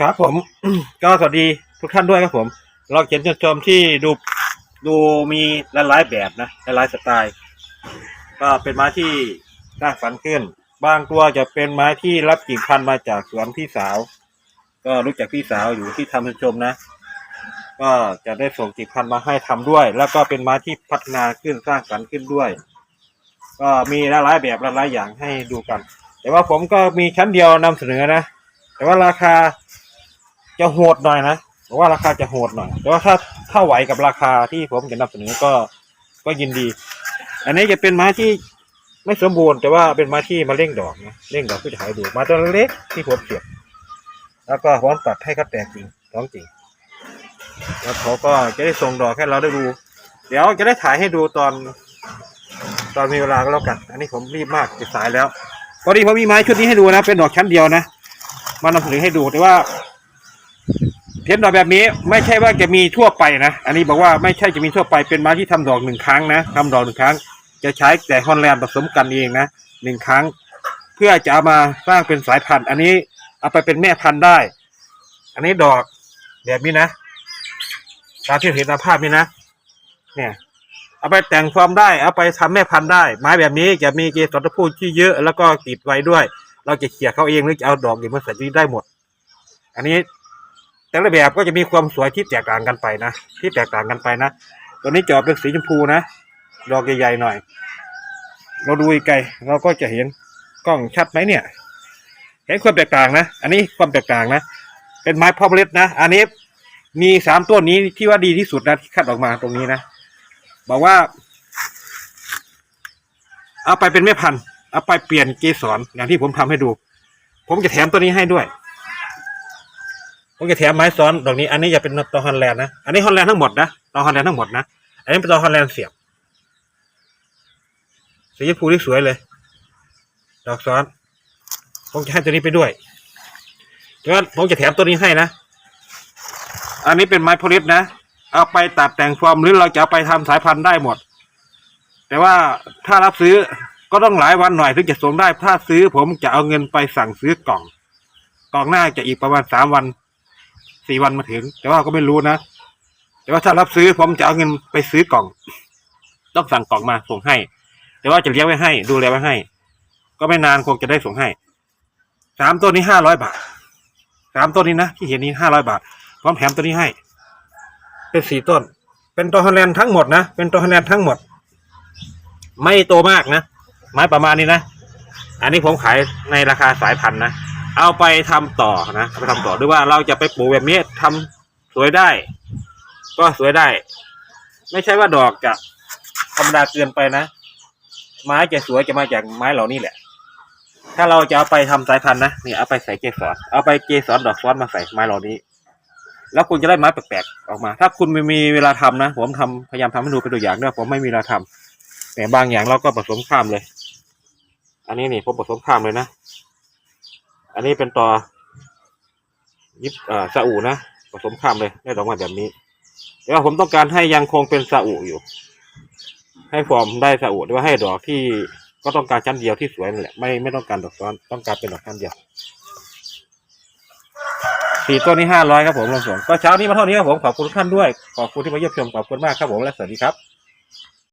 ครับผม ก็สวัสดีทุกท่านด้วยครับผม เราเขียนชมชมที่ดูดูมีหลายๆแบบนะหลายๆสไตล์ ก็เป็นไม้ที่สร้างสรรค์ขึ้น บางตัวจะเป็นไม้ที่รับกิ่งพันธุ์มาจากสวนพี่สาว ก็รู้จักพี่สาวอยู่ที่ทำชมชมนะ ก็จะได้ส่งกิ่งพันธุ์มาให้ทำด้วย แล้วก็เป็นไม้ที่พัฒนาขึ้นสร้างสรรค์ขึ้นด้วย ก็มีหลายๆแบบหลายๆอย่างให้ดูกัน แต่ว่าผมก็มีชั้นเดียวนำเสนอนะ แต่ว่าราคา จะโหดหน่อยนะผมว่าราคาจะโหดหน่อย แต่ว่าถ้าถ้าไหวกับราคาที่ผมจะนำเสนอก็ก็ยินดี อันนี้จะเป็นไม้ที่ไม่สมบูรณ์แต่ว่าเป็นไม้ที่มาเร่งดอกนะเร่งดอกผู้จะหายดูมาตัวเล็กที่ผมเสียบแล้วก็พร้อมตัดให้เขาแตกจริงท้องจริง แล้วเขาก็จะได้ส่งดอกให้เราได้ดู เดี๋ยวจะได้ถ่ายให้ดูตอน ตอนมีเวลาก็แล้วกัน อันนี้ผมรีบมากจะสายแล้วพอดีผมมีไม้ชุดนี้ให้ดูนะ เป็นดอกชั้นเดียวนะ มานำเสนอให้ดูแต่ว่า เห็นดอกแบบนี้ไม่ใช่ว่าจะมีทั่วไปนะ อันนี้บอกว่าไม่ใช่จะมีทั่วไปเป็นไม้ที่ทำดอกหนึ่งครั้งนะทำดอกหนึ่งครั้ง จะใช้แต่ฮอลแลนด์ผสมกันเองนะหนึ่งครั้ง เพื่อจะเอามาสร้างเป็นสายพันธุ์ อันนี้เอาไปเป็นแม่พันธุ์ได้ อันนี้ดอกแบบนี้นะตามที่เห็นตามภาพนี้นะ เนี่ย เอาไปแต่งฟอร์มได้ เอาไปทำแม่พันธุ์ได้ ไม้แบบนี้จะมีเกสรพูดที่เยอะ แล้วก็ติดไว้ด้วย เราจะเขี่ยเขาเองหรือจะเอาดอกอย่างมันใส่ที่ได้หมด อันนี้ แต่ละแบบก็จะมีความสวยที่แตกต่างกันไปนะ ที่แตกต่างกันไปนะ ตัวนี้จะอเป็นสีชมพูนะ ดอกใหญ่ๆหน่อย เราดูไกลเราก็จะเห็นกล้องชัดไหมเนี่ย เห็นความแตกต่างนะ อันนี้ความแตกต่างนะ เป็นไม้พอมล็ดนะ อันนี้มีสามต้นนี้ที่ว่าดีที่สุดนะที่คัดออกมาตรงนี้นะ บอกว่า เอาไปเป็นแม่พันธุ์ เอาไปเปลี่ยนเกสรอย่างที่ผมทำให้ดู ผมจะแถมตัวนี้ให้ด้วย ผมจะแถมไม้ซ้อนดอกนี้ อันนี้จะเป็นตอฮอลแลนด์นะ อันนี้ฮอลแลนด์ทั้งหมดนะตอฮอลแลนด์ทั้งหมดนะ อันนี้เป็นตอฮอลแลนด์เสียบ สีชมพูที่สวยเลย ดอกซ้อน ผมจะให้ตัวนี้ไปด้วยดังนั้นผมจะแถมตัวนี้ให้นะ อันนี้เป็นไม้โพลิสนะ เอาไปตัดแต่งฟอร์มหรือเราจะาไปทำสายพันธุ์ได้หมด แต่ว่าถ้ารับซื้อก็ต้องหลายวันหน่อยถึงจะส่งได้ ถ้าซื้อผมจะเอาเงินไปสั่งซื้อกล่อง กล่องหน้าจะอีกประมาณสามวัน สี่วันมาถึง แต่ว่าก็ไม่รู้นะ แต่ว่าถ้ารับซื้อผมจะเอาเงินไปซื้อกล่อง ต้องสั่งกล่องมาส่งให้ แต่ว่าจะเลี้ยงไว้ให้ ดูแลไว้ให้ ก็ไม่นานคงจะได้ส่งให้สามต้นนี้ห้าร้อยบาทสามต้นนี้นะที่เห็นนี้ห้าร้อยบาท พร้อมแถมตัวนี้ให้ เป็นสี่ต้น เป็นตัวฮอลแลนด์ทั้งหมดนะ เป็นตัวฮอลแลนด์ทั้งหมด ไม่โตมากนะ ไม้ประมาณนี้นะ อันนี้ผมขายในราคาสายพันธุ์นะ เอาไปทำต่อนะไปทำต่อหรือว่าเราจะไปปลูกแบบนี้ทำสวยได้ ก็สวยได้ ไม่ใช่ว่าดอกจะธรรมดาเกินไปนะไม้จะสวยจะมาจากไม้เหล่านี้แหละ ถ้าเราจะเอาไปทำสายพันธุ์นะนี่เอาไปใส่เกสรเอาไปเกสรดอกซ้อนมาใส่ไม้เหล่านี้ แล้วคุณจะได้ไม้แปลกๆออกมา ถ้าคุณไม่มีเวลาทำนะผมทำพยายามทำให้ดูเป็นตัวอย่างด้วยผมไม่มีเวลาทำแต่บางอย่างเราก็ผสมข้ามเลย อันนี้นี่ผมผสมข้ามเลยนะ อันนี้เป็นต่อยิบอ่าซาอูนะผสมข้ามเลยได้ดอกไม้แบบนี้แต่ว่าผมต้องการให้ยังคงเป็นซาอูอยู่ ให้ฟอร์มได้ซาอูหรือว่าให้ดอกที่ก็ต้องการชั้นเดียวที่สวยนั่นแหละไม่ไม่ต้องการดอกซ้อนต้องการเป็นดอกชั้นเดียวสี่ต้นนี้ห้าร้อยครับผมลงส่งก็เช้านี้มาเท่านี้ครับผมขอบคุณทุกท่านด้วยขอบคุณที่มาเยี่ยมชมขอบคุณมากครับผมและสวัสดีครับ